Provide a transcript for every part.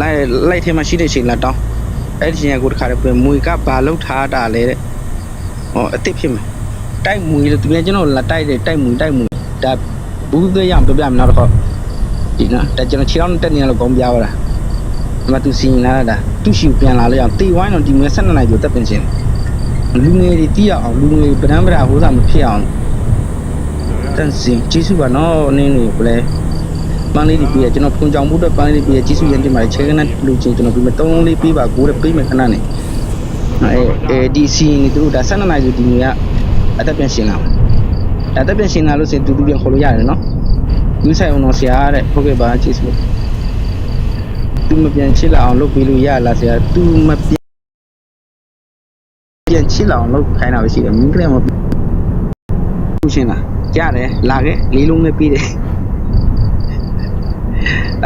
လိုက်လိုက်ထဲမှာရှိတဲ့ချိန်လာတောင်းအဲ့ဒီချိန်ကကိုတခါတည်းပြန်မွေကဘာလောက်ထားတာလဲတဲ့ဟောအစ်စ်ဖြစ်မယ်တိုက်မွေလို့သူလည်းကျွန်တော်လာတိုက်တယ်တိုက်မွေတိုက်မွေဒါဘူးသေးရအောင်ပြပြမယ်နောက်တစ်ခေါက်ဒီနော်ဒါကျွန်တော်ခြေထောက်နဲ့တက်နေရလို့ကောင်းပြပါလားဒီမှာသူစီရင်လာတာသူ့ရှူပြန်လာလို့ရအောင်တေဝိုင်းတော့ဒီမဲ့12နိုင်ကျော်တက်ပင်ရှင်လူငယ်တွေတီးရအောင်လူငယ်ပဒံပရာဟိုးစားမဖြစ်အောင်တန်စင်ကျေးဇူးပါနော်နင်းနေဘလဲ ပန်းလေးတွေပြီးရကျွန်တော်ဖွန်ကြောင်မှုအတွက်ပန်းလေးတွေပြီးရကြီးစုရန်တင်ပါတယ်ချဲကနက်လူချင်းကျွန်တော်ပြီးမ3လေးပြီးပါကိုတဲ့ပြီးမယ်ခဏနေအဲအဲဒီစီနေသူတို့ဒါ12နိုင်ဆိုဒီနေကအသက်ပြန်ရှင်လာအသက်ပြန်ရှင်လာလို့စင်တူတူပြန်ခေါ်လို့ရတယ်နော်ယူဆိုင်အောင်တော့ဆရာတဲ့ဟုတ်ကဲ့ပါကျေးဇူးသူမပြန်ချစ်လာအောင်လုပ်ပေးလို့ရလားဆရာသူမပြန်ပြန်ချစ်လာအောင်လုပ်ခိုင်းတာပဲရှိတယ်မင်းကလေးမဘူးရှင်လားရတယ်လာခဲ့လေးလုံးနဲ့ပြီးတယ်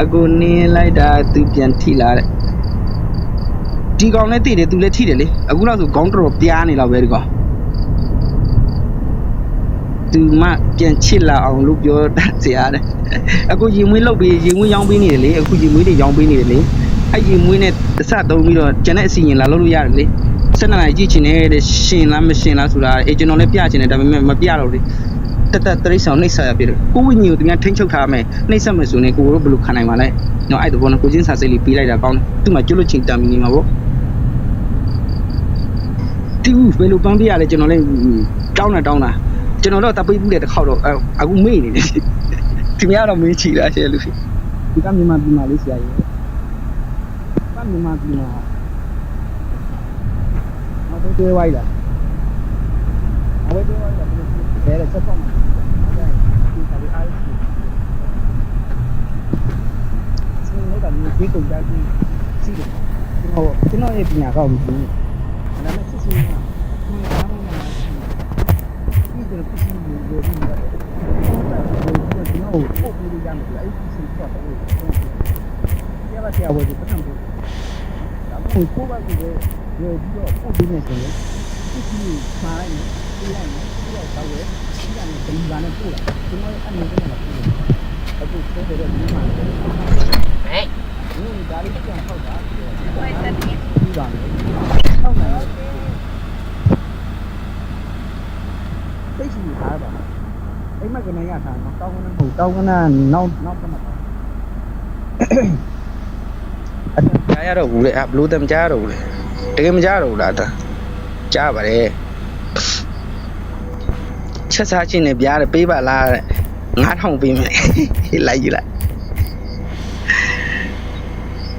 အကူနင်းလိုက်တာသူပြန်ထိလာတဲ့ဒီကောင်လည်းတိတယ်သူလည်းထိတယ်လေအခုတော့ဆိုခေါင်းတော်တော်ပြားနေတော့ပဲဒီကောင်သူမပြန်ချစ်လာအောင်လို့ပြောတတ်စရာတဲ့အခုရင်မွေးလောက်ပြီးရင်မွေးရောင်းပေးနေတယ်လေအခုရင်မွေးတွေရောင်းပေးနေတယ်လေအဲ့ရင်မွေးနဲ့တစ်ဆက်သုံးပြီးတော့ကျန်တဲ့အစီရင်လာလုပ်လို့ရတယ်လေဆက်နေလိုက်ကြည့်ချင်တယ်တဲ့ရှင်လားမရှင်လားဆိုတာအေကျွန်တော်လည်းပြချင်တယ်ဒါပေမဲ့မပြတော့လေ တက်တက်တရိတ်ဆောင်နှိပ်ဆက်ရပြတယ်ကိုဝိညာဉ်ကိုသူများထိန်းချုပ်ထားမယ်နှိပ်ဆက်မယ်ဆိုရင်ကိုတို့ဘယ်လိုခံနိုင်မှာလဲနော်အဲ့ဒါဘောနော်ကိုချင်းစာစိတ်လေးပြီးလိုက်တာကောင်းတယ်သူ့မှာကျွတ်လို့ချိန်တမ်းနေမှာပေါ့တူဘယ်လိုပန်းပြရလဲကျွန်တော်လည်းတောင်းတာတောင်းတာကျွန်တော်တော့တပိတ်ဘူးတဲ့တစ်ခေါက်တော့အခုမေ့နေတယ်သူများတော့မေးချီတာရှယ်လို့ဒီကမြန်မာပြည်မှာလေးဆရာကြီးကမြန်မာပြည်မှာမတော်သေးဝိုင်းလားအဝဲသေးဝိုင်းလားဘယ်လဲချက်ပေါ့မှာဒီကလေးအားရှိစ နေနေ့ကမြေကြီးကုန်ကြပြီးရှိတယ်ကျွန်တော်ကျွန်တော်ရဲ့ပညာကောင်းပြီဒါနဲ့စစ်စစ်ကမင်းအားမမရှိဒီကတော့ပြစီမျိုးကိုဒီမှာကျွန်တော်ပို့ပြီးရမယ်အဲ့ဒီစစ်ကတော့ရပါတရားဝယ်ပတ်ထမ်းပို့ဒါမှမဟုတ်ပို့ပါပြီးတော့ပြီးတော့ပို့ပြီးနေဆိုရင်စစ်စစ်မှားရင်ပြလိုက်ရင်ပြီးတော့တော့ရဒီကနေ့ဒီဘာနဲ့ပို့လာကျွန်တော်အဲ့ဒီကနေလာပို့တယ်အခုဆက်တဲ့ဒီမှာဟဲ့ ဒီဒါလေးပြန်ထောက်တာဒီပါမယ်ထောက်နိုင်သိရှိထားပါအိမ်မကနေရထားနော်တောင်းကနမဟုတ်တောင်းကနနောက်နောက်ကမှအဲ့ဒါရတော့ဘူးလေအဘလို့တမကြားတော့ဘူးလေတကယ်မကြားတော့ဘူးလားဒါကြားပါတယ်ချက်စားချင်းနဲ့ပြားတယ်ပေးပါလားတဲ့9000ပေးမယ်လိုက်ကြည့်လိုက်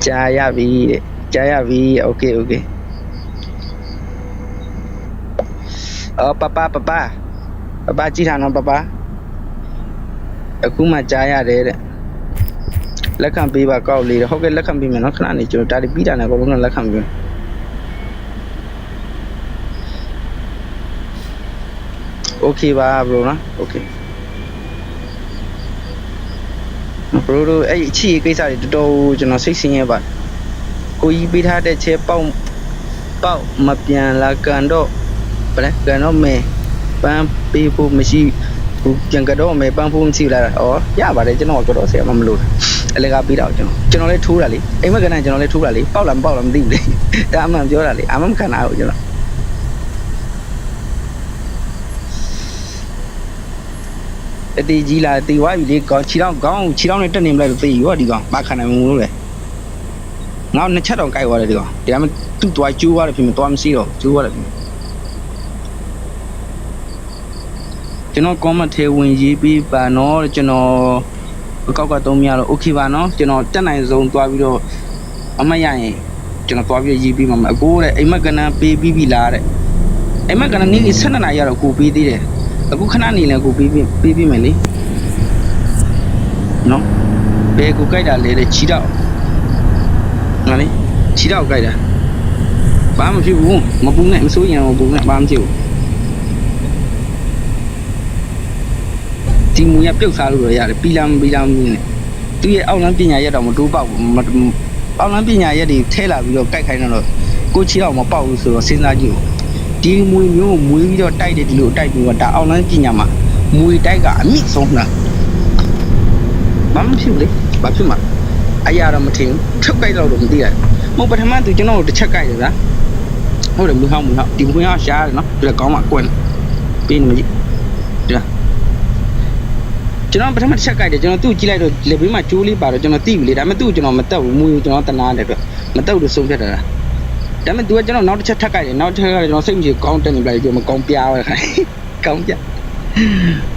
ကြားရပြီတဲ့ကြားရပြီโอเคโอเคအော်ပပပပပပကြည့်တာနော်ပပအခုမှကြားရတယ်တဲ့လက်ခံပေးပါကောက်လေးတဲ့ဟုတ်ကဲ့လက်ခံပေးမယ်နော်ခဏနေကျွန်တော်ဒါတွေပြီးတာနဲ့အကုန်လုံးလက်ခံပေးမယ်โอเคပါ bro နော်โอเค bro တို့အဲ့ဒီအချီကိစ္စတွေတော်တော်ကျွန်တော်စိတ်ဆင်းရဲပါကိုကြီးပေးထားတဲ့ချဲပေါက်ပေါက်မပြန်လာကန်တော့ဗလဲကန်တော့မယ်ပန်းပေးဖို့မရှိဘူးပြန်ကတော့မယ်ပန်းဖို့မရှိလားဩရပါတယ်ကျွန်တော်ကတော့ဆရာမမလို့အလေကပေးတော့ကျွန်တော်ကျွန်တော်လည်းထိုးတာလေအိမ်မကန်ကျွန်တော်လည်းထိုးတာလေပေါက်လားမပေါက်လားမသိဘူးလေဒါအမှန်ပြောတာလေအမှန်မခံတာဘူးကျွန်တော် အတေးကြီးလာတေးဝါပြီလေကောင်းခြေထောက်ကောင်းခြေထောက်နဲ့တက်နေမလိုက်လို့တေးရောဒီကောင်မခံနိုင်ဘူးလို့လေငါနှစ်ချက်တော့ကြိုက်သွားတယ်ဒီကောင်ဒါမှသူ့သွားကျိုးသွားတယ်ဖြစ်မသွားမရှိတော့ကျိုးသွားတယ်ဖြစ်ကျွန်တော် comment ထဲဝင်ရေးပြီးပါနော်ကျွန်တော်အကောက်ကသုံးမရတော့ okay ပါနော်ကျွန်တော်တက်နိုင်ဆုံးသွားပြီးတော့အမရရင်ကျွန်တော်သွားပြီးရေးပြီးမှာမအကိုတဲ့အိမ်မက်ကနန်းပေးပြီးပြီလားတဲ့အိမ်မက်ကနန်းနေ့12နာရီရတော့ကိုပေးသေးတယ် အခုခဏနေလဲကိုပေးပြီးပေးပြီးမယ်လေနော်ဘယ်ကိုကြိုက်တာလဲတဲ့ချီတော့ငါလေချီတော့ကြိုက်တာဘာမှမဖြစ်ဘူးမပူနဲ့မစိုးရင်မပူနဲ့ဘာမှမဖြစ်ဘူးဒီမူရပြုတ်စားလို့ရရတယ်ပီလာမပီလာမင်းနဲ့သူရဲ့အောက်လမ်းပညာရက်တော့မတိုးပေါက်ဘူးမအောက်လမ်းပညာရက်တွေထဲလာပြီးတော့ကြိုက်ခိုင်းတော့ကိုချီတော့မပေါက်ဘူးဆိုတော့စဉ်းစားကြည့်ဦး ဒီမွေမျိုးကိုမွေးပြီးတော့တိုက်တယ်ဒီလိုတိုက်ပြီးတော့ဒါအောက်လမ်းပညာမှာမွေတိုက်ကအမြင့်ဆုံးလားဘာမှမဖြစ်ဘူးလေဘာဖြစ်မှာအရာတော့မထင်ဘူးထုတ်ကြိုက်တော့လို့မသိရတယ်မဟုတ်ပထမသူကျွန်တော်တို့တစ်ချက်ကြိုက်တယ်ဗျာဟုတ်တယ်မူဟောင်းမူဟောင်းဒီမူဟောင်းရှားတယ်နော်ဒီကကောင်းမှကွန်းပေးနေမကြည့်ဒီလားကျွန်တော်ပထမတစ်ချက်ကြိုက်တယ်ကျွန်တော်သူ့ကြည့်လိုက်တော့လက်ဘေးမှာကျိုးလေးပါတော့ကျွန်တော်သိပြီလေဒါပေမဲ့သူ့ကျွန်တော်မတက်ဘူးမူကျွန်တော်တနာတယ်အတွက်မတက်ဘူးလို့ဆုံးဖြတ်တာလား ဒါပေမဲ့ तू ကကျွန်တော်နောက်တစ်ချက်ထပ်ကြိုက်တယ်နောက်တစ်ချက်ကကျွန်တော်စိတ်မရှိကောင်းတက်နေပြီကျွန်တော်ကောင်းပြားရခိုင်ကောင်းပြ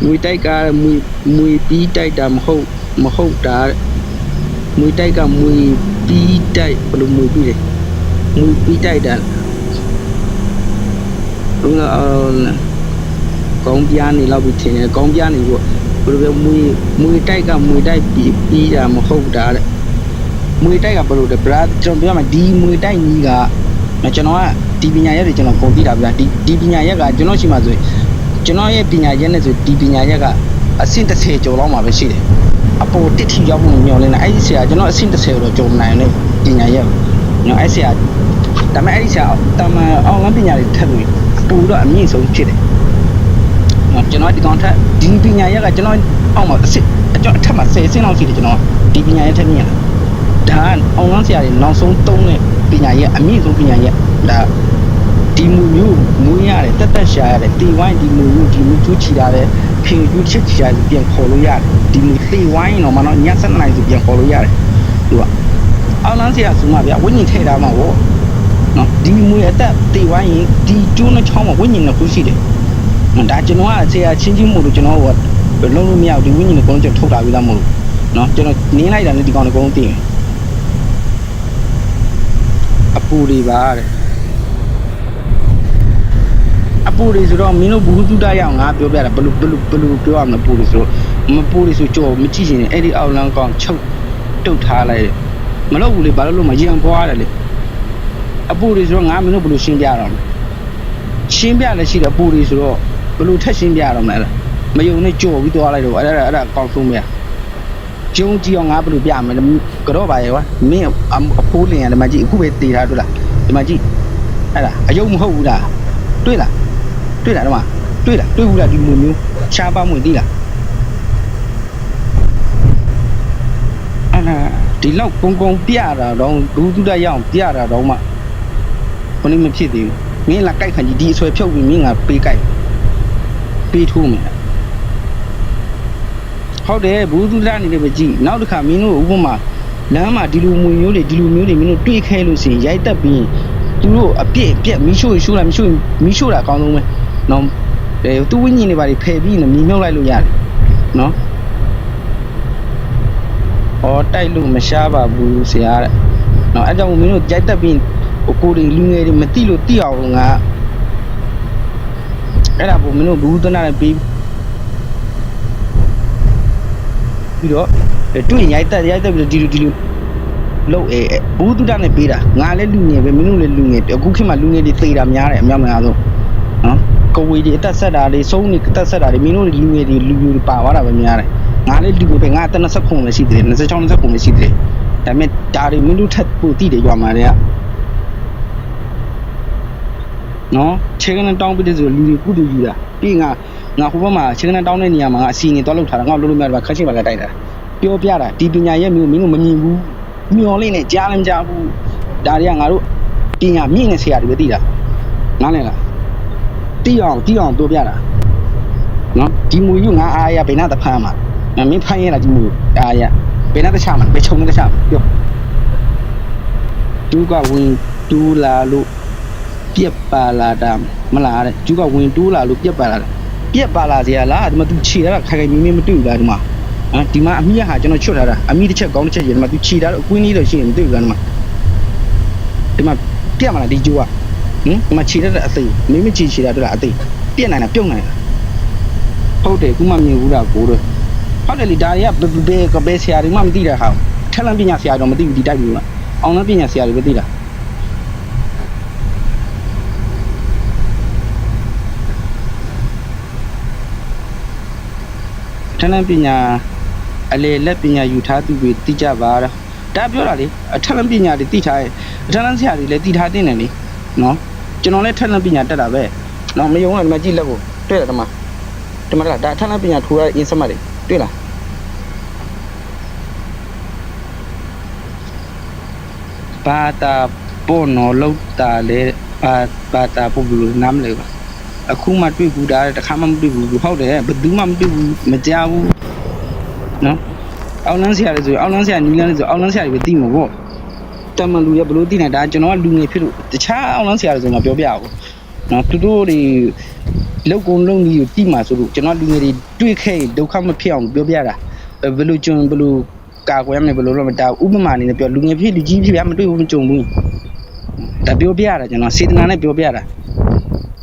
မွေတိုက်ကမွေမွေပြီးတိုက်တာမဟုတ်မဟုတ်တာမွေတိုက်ကမွေပြီးတိုက်ဘယ်လိုမွေပြီးလဲမွေပြီးတိုက်တာဘုရားကောင်းပြားနေလောက်ပြီးထင်တယ်ကောင်းပြားနေပေါ့ဘယ်လိုပဲမွေမွေတိုက်ကမွေတိုက်ပြီးပြီးတာမဟုတ်တာတဲ့မွေတိုက်ကဘယ်လိုလဲ brother ကျွန်တော်ပြောမှာဒီမွေတိုက်ကြီးက ကျွန်တော်ကဒီပညာရက်တွေကျွန်တော်ကုန်သိတာဗျာဒီဒီပညာရက်ကကျွန်တော်ရှိမှဆိုရင်ကျွန်တော်ရဲ့ပညာရက်နဲ့ဆိုဒီပညာရက်ကအဆင့်30ကျော်လောက်မှာပဲရှိတယ်အပေါ်တစ်ထီရောက်ဖို့ညော်လင်းတာအဲ့ဒီဆရာကျွန်တော်အဆင့်30တော့ကျော်မနိုင်နဲ့ပညာရက်နော်အဲ့ဆရာဒါပေမဲ့အဲ့ဒီဆရာတာမန်အောင်လန်းပညာတွေထပ်ပြီးပူတော့အမြင့်ဆုံးဖြစ်တယ်နော်ကျွန်တော်ဒီကောင်ထက်ဒီပညာရက်ကကျွန်တော်အောက်မှာအဆင့်အကျော်အထက်မှာ10ဆင့်လောက်ရှိတယ်ကျွန်တော်ဒီပညာရက်ထက်မြင့်လာဒါကအောင်လန်းဆရာတွေနောက်ဆုံးသုံးတဲ့ ပညာရက်အမြင့်ဆုံးပညာရက်ဒါဒီမူမျိုးမူရတယ်တက်တက်ရှာရတယ်တီဝိုင်းဒီမူမျိုးဒီမူကျူးချီတာတဲ့ဖေကျူးချစ်ချီတာပြန်ခေါ်လို့ရတယ်ဒီမူတီဝိုင်းတော့မနော်ည7နိုင်ဆိုပြန်ခေါ်လို့ရတယ်သူကအောင်လန်းဆရာဆိုမှဗျဝိညာဉ်ထည့်ထားမှာဗောနော်ဒီမူရဲ့အသက်တီဝိုင်းရင်ဒီကျိုးနှချောင်းမှာဝိညာဉ်နှစ်ခုရှိတယ်ဒါကျွန်တော်ကဆရာချင်းချင်းမို့လို့ကျွန်တော်ကလုံးလုံးမရဘူးဒီဝိညာဉ်ကိုကျွန်တော်ထုတ်တာပြီးသားမို့လို့နော်ကျွန်တော်နင်းလိုက်တာနဲ့ဒီကောင်တွေအကုန်လုံးသိတယ် အပူတွေပါတဲ့အပူတွေဆိုတော့မင်းတို့ဘူးတုတရအောင်ငါပြောပြတာဘယ်လိုဘယ်လိုဘယ်လိုပြောရမလဲပူတွေဆိုတော့မပူတွေဆိုကြော်မကြည့်ရင်အဲ့ဒီအောက်လန်းကောင်ချုပ်တုတ်ထားလိုက်မလုပ်ဘူးလေဘာလို့လို့မရံပွားတယ်လေအပူတွေဆိုတော့ငါမင်းတို့ဘယ်လိုရှင်းပြရအောင်လဲရှင်းပြလည်းရှိတယ်အပူတွေဆိုတော့ဘယ်လိုထက်ရှင်းပြရအောင်လဲမယုံနဲ့ကြော်ပြီးသွားလိုက်တော့အဲ့ဒါအဲ့ဒါအကောင်းဆုံးပဲ ကျုံကြည့်အောင်ငါဘယ်လိုပြမလဲကတော့ပါရဲ့ကွာမင်းအဖိုးလင်ရတယ်မကြည့်အခုပဲတည်ထားတွေ့လားဒီမှာကြည့်အဲ့ဒါအယုံမဟုတ်ဘူးလားတွေ့လားတွေ့လားတော့တွေ့လားတွေ့ဘူးလားဒီလိုမျိုးရှားပါမွေသိလားအဲ့ဒါဒီလောက်ကုန်းကုန်းပြတာတော့ဘူးသူတရအောင်ပြတာတော့မှဘယ်နည်းမဖြစ်သေးဘူးမင်းလာကြိုက်ခံကြီးဒီအဆွဲဖြုတ်ပြီးမင်းငါပေးကြိုက်ပေးထိုးမယ် ဟုတ်တယ်ဘူးသူတနေတယ်ပဲကြည့်နောက်တစ်ခါမင်းတို့ဥပမာလမ်းမှာဒီလိုမွေမျိုးတွေဒီလိုမျိုးတွေမင်းတို့တွေ့ခဲလို့ရှိရင်ရိုက်တက်ပြီးသူတို့အပြစ်အပြက်မီးရှို့ရှို့လာမီးရှို့မီးရှို့တာအကောင်းဆုံးပဲနော်အဲသူဝိညာဉ်တွေပါဖယ်ပြီးနေမြင်မြုပ်လိုက်လို့ရတယ်နော်ဩတိုက်လို့မရှားပါဘူးဆရာတဲ့နော်အဲကြောင့်မင်းတို့ကြိုက်တက်ပြီးဟိုကိုတွေလူငယ်တွေမတိလို့တိအောင်ငါအဲ့ဒါပုံမင်းတို့ဘူးသနာနဲ့ပြီး ပြီးတော့တွေ့ရိုက်တက်ရိုက်တက်ပြီးဒီလိုဒီလိုလို့အဲဘူးတုဒနဲ့ပေးတာငါလည်းလူငယ်ပဲမင်းတို့လည်းလူငယ်အခုခေတ်မှာလူငယ်တွေသေတာများတယ်အများများဆုံးနော်ကဝေးတွေအသက်ဆက်တာတွေစုံးနေအသက်ဆက်တာတွေမင်းတို့လူငယ်တွေလူမျိုးတွေပါသွားတာပဲများတယ်ငါလည်းလူပဲငါအသက်20ခုလည်းရှိသေးတယ်26 29လည်းရှိသေးတယ်ဒါပေမဲ့ဒါတွေမင်းတို့ထပ်ပို့တိတယ်ကြွားမှာတွေက နော်ခြေကနေတောင်းပြီးတဲ့ဆိုလူတွေကုတူယူတာပြီးငါငါဟိုဘက်မှာခြေကနေတောင်းတဲ့နေရာမှာငါအစီငင်တော့လောက်ထားတာငါလုံးလုံးများတော့ခက်ချင်းပါလည်းတိုက်တာပြောပြတာဒီပညာရဲ့မျိုးမင်းတို့မမြင်ဘူးမျောလေးနဲ့ကြားလည်းမကြားဘူးဒါတွေကငါတို့ပညာမြင့်နေဆရာတွေပဲသိတာနားလည်လားတီးအောင်တီးအောင်ပြောပြတာနော်ဒီမူယူငါအားရဘယ်နာတဖမ်းမှာမင်းဖမ်းရလားဒီမူအားရဘယ်နာတခြားမှာဘယ်ချုံတခြားပြောသူကဝင်တူးလာလို့ ပြက်ပါလာတာမလားတဲ့သူကဝင်တူးလာလို့ပြက်ပါလာတယ်ပြက်ပါလာစရာလားဒီမှာ तू ခြေရတာခိုင်ခိုင်မြင်းမြင်းမတွေ့ဘူးလားဒီမှာဟမ်ဒီမှာအမိရဟာကျွန်တော်ချွတ်ထားတာအမိတစ်ချက်ကောင်းတစ်ချက်ရဒီမှာ तू ခြေတာတော့အကွင်းလေးတော့ရှိရင်မတွေ့ဘူးလားဒီမှာဒီမှာပြက်မလားဒီကျိုးကဟင်ဒီမှာခြေရတဲ့အသိမင်းမခြေခြေတာတို့လားအသိပြက်နိုင်တာပြုတ်နိုင်တာဟုတ်တယ်ခုမှမြင်ဘူးလားကိုတို့ဟုတ်တယ်လေဒါတွေကဘယ်ကဘယ်ဆရာတွေမှမသိတာဟာထက်လန့်ပညာဆရာတော့မသိဘူးဒီတိုက်ဘူးလားအောင်လန်းပညာဆရာတွေပဲသိတာ ထက်လန့်ပညာအလေလက်ပညာယူထားသူတွေသိကြပါတော့ဒါပြောတာလေအထက်လန့်ပညာတွေသိထားရဲ့အထက်လန့်ဆရာတွေလည်းသိထားတဲ့နေလေနော်ကျွန်တော်လည်းထက်လန့်ပညာတက်တာပဲနော်မယုံရင်ဒီမှာကြည့်လက်ကိုတွေ့တယ်ဒီမှာဒီမှာလားဒါအထက်လန့်ပညာထိုးရတဲ့အင်းစမတ်တွေတွေ့လားဘာတာပေါ်နော်လောက်တာလေဘာဘာတာပို့ဘူးနားမလဲပါ အခုမှတွေ့ဘူးတာတခါမှမတွေ့ဘူးဟုတ်တယ်ဘယ်သူမှမတွေ့ဘူးမကြောက်ဘူးနော်အောက်လန်းဆရာလေဆိုအောက်လန်းဆရာနီးလန်းလေဆိုအောက်လန်းဆရာတွေပဲသိမှာပေါ့တမန်လူရဘလို့သိနေတာဒါကျွန်တော်ကလူငယ်ဖြစ်လို့တခြားအောက်လန်းဆရာတွေဆိုမှပြောပြအောင်နော်သူတို့တွေလောက်ကုန်လုံးကြီးကိုတိမှာဆိုလို့ကျွန်တော်လူငယ်တွေတွေ့ခဲ့ဒုက္ခမဖြစ်အောင်ပြောပြတာဘယ်လိုကျွန်ဘယ်လိုကာကွယ်ရမလဲဘယ်လိုလုပ်မလဲဒါဥပမာအနေနဲ့ပြောလူငယ်ဖြစ်လူကြီးဖြစ်ဗျာမတွေ့ဘူးမကြုံဘူးဒါပြောပြရတာကျွန်တော်စေတနာနဲ့ပြောပြတာ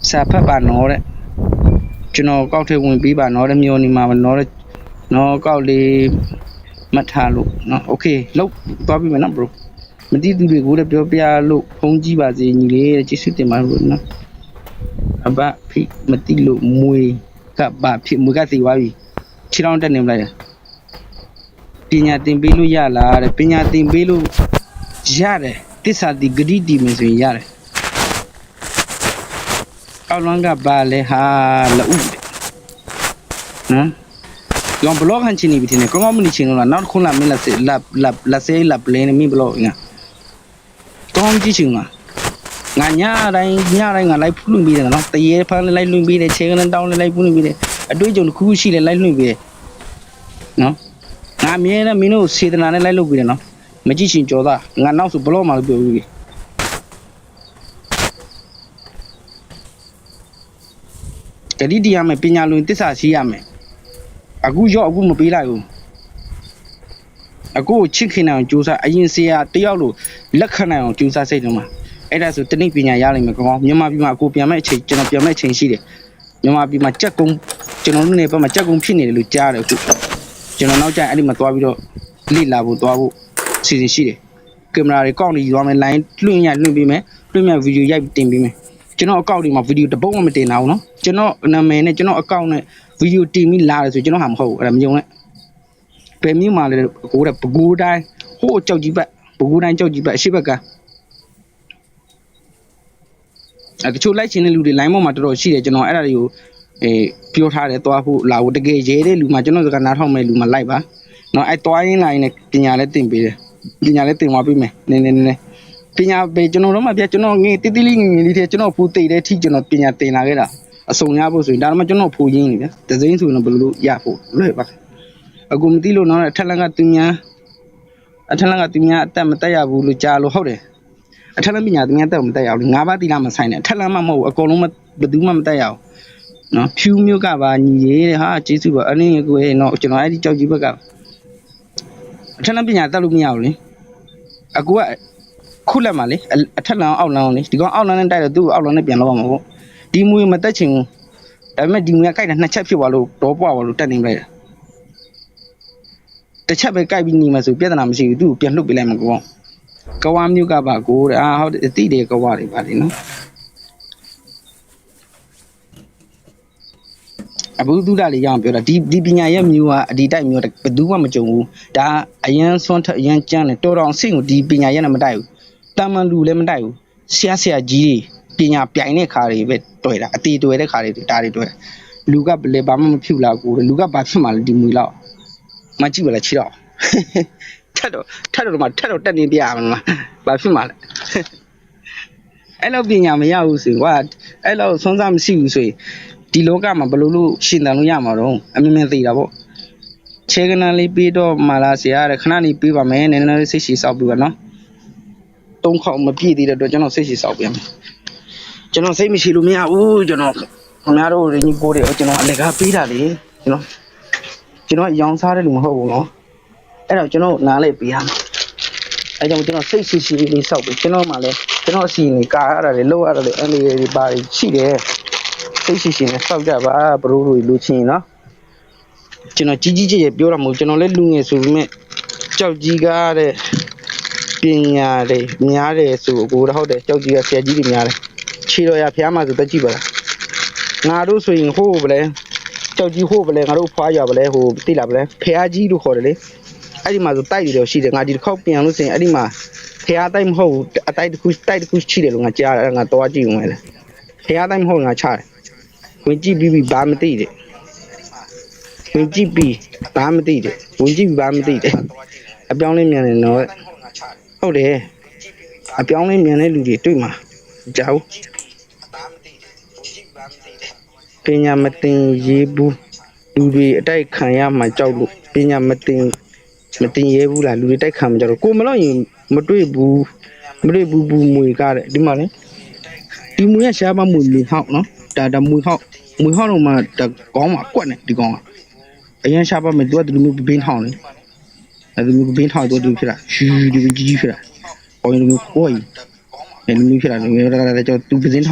စာဖတ်ပါနော်တဲ့ကျွန်တော်ကောက်ထဲဝင်ပြီးပါနော်တဲ့မျိုးနေမှာပါနော်တဲ့နော်ကောက်လေးမှတ်ထားလို့နော်โอเคလောက်သွားပြီမယ်နော် bro မတိသူတွေကိုလည်းပြောပြလို့ဖုံးကြည့်ပါစေညီလေးတဲ့ကျေးဇူးတင်ပါတယ်လို့နော်အဘဖိမတိလို့မွေကဘဖြစ်မွေကသိသွားပြီခြေထောက်တက်နေမလိုက်ပညာသင်ပေးလို့ရလားတဲ့ပညာသင်ပေးလို့ရတယ်တစ္ဆာတိဂတိတီမယ်ဆိုရင်ရတယ်အော က်လွမ်းကပါလဲဟာလဥတဲ့နော်လောဘလော့ဟန်ချင်နေပြီတင်ကောင်းကောင်းမနေချင်လို့လားနောက်တစ်ခုလာမင်းလက်စလက်လက်လက်စေးလက်ပလင်းနေမိဘလော့ငါကောင်းကြည့်ချင်လားငါညတိုင်းညတိုင်းငါလိုက်ဖူးလွန်ပြီးတယ်နော်တရေဖမ်းလိုက်လွန်ပြီးတယ်ခြေကန်းတောင်းလိုက်ဖူးလွန်ပြီးတယ်အတွေ့အကြုံတစ်ခုခုရှိလဲလိုက်လွန်ပြီးတယ်နော်ငါအမြဲတမ်းမင်းတို့စေတနာနဲ့လိုက်လုပ်ပြီးတယ်နော်မကြည့်ချင်ကြော်သားငါနောက်ဆိုဘလော့မှလို့ပြောပြီး တတိတရားမယ်ပညာလွင်တစ္ဆာရှိရမယ်အခုရော့အခုမပေးလိုက်ဘူးအခုချစ်ခင်အောင်ကြိုးစားအရင်ဆရာတယောက်လို့လက်ခံနိုင်အောင်ကြိုးစားစိတ်တော့မှာအဲ့ဒါဆိုတနည်းပညာရလိမ့်မယ်ကောင်းမြန်မာပြည်မှာကိုပြန်မဲ့အချိန်ကျွန်တော်ပြန်မဲ့အချိန်ရှိတယ်မြန်မာပြည်မှာကြက်ကုန်းကျွန်တော်တို့နေဘက်မှာကြက်ကုန်းဖြစ်နေတယ်လို့ကြားတယ်အခုကျွန်တော်နောက်ကျရင်အဲ့ဒီမှာသွားပြီးတော့လိလာဖို့သွားဖို့စီစဉ်ရှိတယ်ကင်မရာတွေကောက်နေယူရမယ် line လွှင့်ရလွှင့်ပေးမယ်လွှင့်မြဗီဒီယိုရိုက်တင်ပေးမယ် ကျွန်တော်အကောင့်ဒီမှာဗီဒီယိုတစ်ပုတ်မှမတင်အောင်နော်ကျွန်တော်နာမည်နဲ့ကျွန်တော်အကောင့်နဲ့ဗီဒီယိုတင်ပြီးလာတယ်ဆိုကျွန်တော်ဟာမဟုတ်ဘူးအဲ့ဒါမယုံနဲ့ဘယ်မြို့မှာလဲကိုတဲ့ပကူတိုင်းဟိုးကြောက်ကြီးဘက်ပကူတိုင်းကြောက်ကြီးဘက်အရှိဘက်ကအဲတချို့လိုက်ရှင်တဲ့လူတွေ line ပေါ်မှာတော်တော်ရှိတယ်ကျွန်တော်အဲ့ဒါတွေကိုအေးပြောထားတယ်သွားဖို့လာဖို့တကယ်ရဲတဲ့လူမှကျွန်တော်စကားနားထောင်မဲ့လူမှလိုက်ပါနော်အဲ့သွားရင်းလာရင်းနဲ့ပညာလည်းသင်ပေးတယ်ပညာလည်းသင်သွားပေးမယ်နည်းနည်းနည်းနည်း ပညာပေးကျွန်တော်တို့မှပြကျွန်တော်ငယ်တိတိလေးငယ်ငယ်လေးတည်းကျွန်တော်ဖူးသိတဲ့အထိကျွန်တော်ပညာသင်လာခဲ့တာအစုံရဖို့ဆိုရင်ဒါတော့မှကျွန်တော်ဖူးရင်းနေဗျဒဇိန်းဆိုရင်ဘယ်လိုလုပ်ရဖို့လွယ်ပါအခုမသိလို့နော်အထက်လန်းကသူများအထက်လန်းကသူများအသက်မတက်ရဘူးလို့ကြားလို့ဟုတ်တယ်အထက်လန်းပညာသူများအသက်မတက်ရဘူးငါးပါးတိလာမဆိုင်နဲ့အထက်လန်းမှမဟုတ်ဘူးအကုန်လုံးမဘယ်သူမှမတက်ရဘူးနော်ဖြူမျိုးကပါညီရေးတဲ့ဟာကျေးဇူးပါအနည်းကိုရေနော်ကျွန်တော်အဲ့ဒီကြောက်ကြီးဘက်ကအထက်လန်းပညာတက်လို့မရဘူးလေအကူက ခုလက်မှာလေအထက်လန်းအောက်လန်းလေဒီကောင်အောက်လန်းနဲ့တိုက်တော့သူ့ကိုအောက်လန်းနဲ့ပြန်လောက်ရမှာပေါ့ဒီမွေမတက်ချင်ဘူးဒါပေမဲ့ဒီမွေကကြိုက်တာနှစ်ချက်ဖြစ်သွားလို့တော့ပွားသွားလို့တက်နေလိုက်တာတစ်ချက်ပဲကြိုက်ပြီးနေမှာဆိုပြဿနာမရှိဘူးသူ့ကိုပြန်လှုပ်ပေးလိုက်မှာကောကဝါမျိုးကပါကိုတဲ့အာဟုတ်တယ်တိတယ်ကဝါတွေပါလေနော်အဘုဒ္ဓလေးရအောင်ပြောတာဒီဒီပညာရဲ့မျိုးကအဒီတိုက်မျိုးဘယ်သူမှမကြုံဘူးဒါအရန်ဆွမ်းထက်အရန်ကျန်းတယ်တော်တော်ဆင့်ကိုဒီပညာရဲ့နဲ့မတိုက်ဘူး တာမန်လူလည်းမတိုက်ဘူးဆရာဆရာကြီးတွေပညာပြိုင်တဲ့ခါတွေပဲတွေ့တာအတီတွေ့တဲ့ခါတွေဒါတွေတွေ့လူကလည်းဘာမှမဖြစ်လာကိုလူကဘာဖြစ်မှလဲဒီမွေလောက်မကြည့်ပါလားချီတော့ထက်တော့ထက်တော့မှထက်တော့တက်နေပြရမှာဘာဖြစ်မှလဲအဲ့လိုပညာမရဘူးဆိုကွာအဲ့လိုဆုံးစားမရှိဘူးဆိုရင်ဒီလောကမှာဘယ်လိုလုပ်ရှင်သန်လို့ရမှာတော့အမြင်မြင်သိတာပေါ့ခြေကနလေးပြီးတော့မာလာဆရာတဲ့ခဏလေးပြီးပါမယ်နည်းနည်းလေးစိတ်ရှည်စောက်ပြီးပါနော် သုံးခေါက်မပြည့်သေးတဲ့အတွက်ကျွန်တော်စိတ်ရှည်စောက်ပြန်မယ်ကျွန်တော်စိတ်မရှိလို့မရဘူးကျွန်တော်ခင်ဗျားတို့ညီကိုတွေကျွန်တော်အလကားပေးတာလေကျွန်တော်ကျွန်တော်ရောင်စားတဲ့လူမဟုတ်ဘူးနော်အဲ့တော့ကျွန်တော်နားလေးပေးရမယ်အဲကြောင့်ကျွန်တော်စိတ်ရှိရှိလေးစောက်ပြီးကျွန်တော်မှလည်းကျွန်တော်အစီအစဉ်ကာရတာလေလောက်ရတာလေအန်ဒီတွေပါရှိတယ်စိတ်ရှိရှိနဲ့စောက်ကြပါဘရိုးတို့လူချင်းနော်ကျွန်တော်ကြီးကြီးကျယ်ကျယ်ပြောတာမဟုတ်ကျွန်တော်လည်းလူငယ်ဆိုပေမဲ့ကြောက်ကြီးကားတဲ့ ပညာတွေများတယ်ဆိုကိုတော့ဟုတ်တယ်ကြောက်ကြီးကဆရာကြီးတွေများတယ်ခြေတော်ရဖျားမှဆိုတက်ကြည့်ပါလားငါတို့ဆိုရင်ဟိုးဗလဲကြောက်ကြီးဟိုးဗလဲငါတို့ဖွားရဗလဲဟိုတိလာဗလဲဖျားကြီးလို့ခေါ်တယ်လေအဲ့ဒီမှာဆိုတိုက်တွေတော့ရှိတယ်ငါဒီတစ်ခေါက်ပြန်လို့ဆိုရင်အဲ့ဒီမှာဖျားတိုက်မဟုတ်ဘူးအတိုက်တစ်ခုတိုက်တစ်ခုရှိတယ်လို့ငါကြားတယ်ငါတော့ကြည့်ဦးမယ်လေဖျားတိုက်မဟုတ်ငါချတယ်ဝင်ကြည့်ပြီးပြီဘာမသိတယ်ဝင်ကြည့်ပြီးဘာမသိတယ်ဝင်ကြည့်ပြီးဘာမသိတယ်အပြောင်းလဲမြန်နေတော့ ဟုတ်တယ်အပြောင်းလေးမြန်တဲ့လူတွေတွေ့မှာကြောက်ပညာမသင်ရေးဘူးလူတွေအတိုက်ခံရမှာကြောက်လို့ပညာမသင်မသင်ရဲဘူးလားလူတွေတိုက်ခံမှာကြောက်လို့ကိုမလို့ရင်မတွေ့ဘူးမတွေ့ဘူးဘူးမွေကားတဲ့ဒီမှာလေဒီမွေရရှားမမွေမွေဟောက်နော်ဒါဒါမွေဟောက်မွေဟောက်တော့မှဒါကောင်းမှာကွက်နေဒီကောင်ကအရင်ရှားပါမယ်သူကဒီလိုမျိုးပင်းထောင်းလေ အဲဒီမျိုးပင်းထောင်းတော့ဒီဖြစ်တာရှူဒီကြီးကြီးဖြစ်တာပေါ်ရင်လိုမျိုးကိုယ်ကြီးအဲ့လိုမျိုးဖြစ်တာလေကျွန်တော်သူပစင်း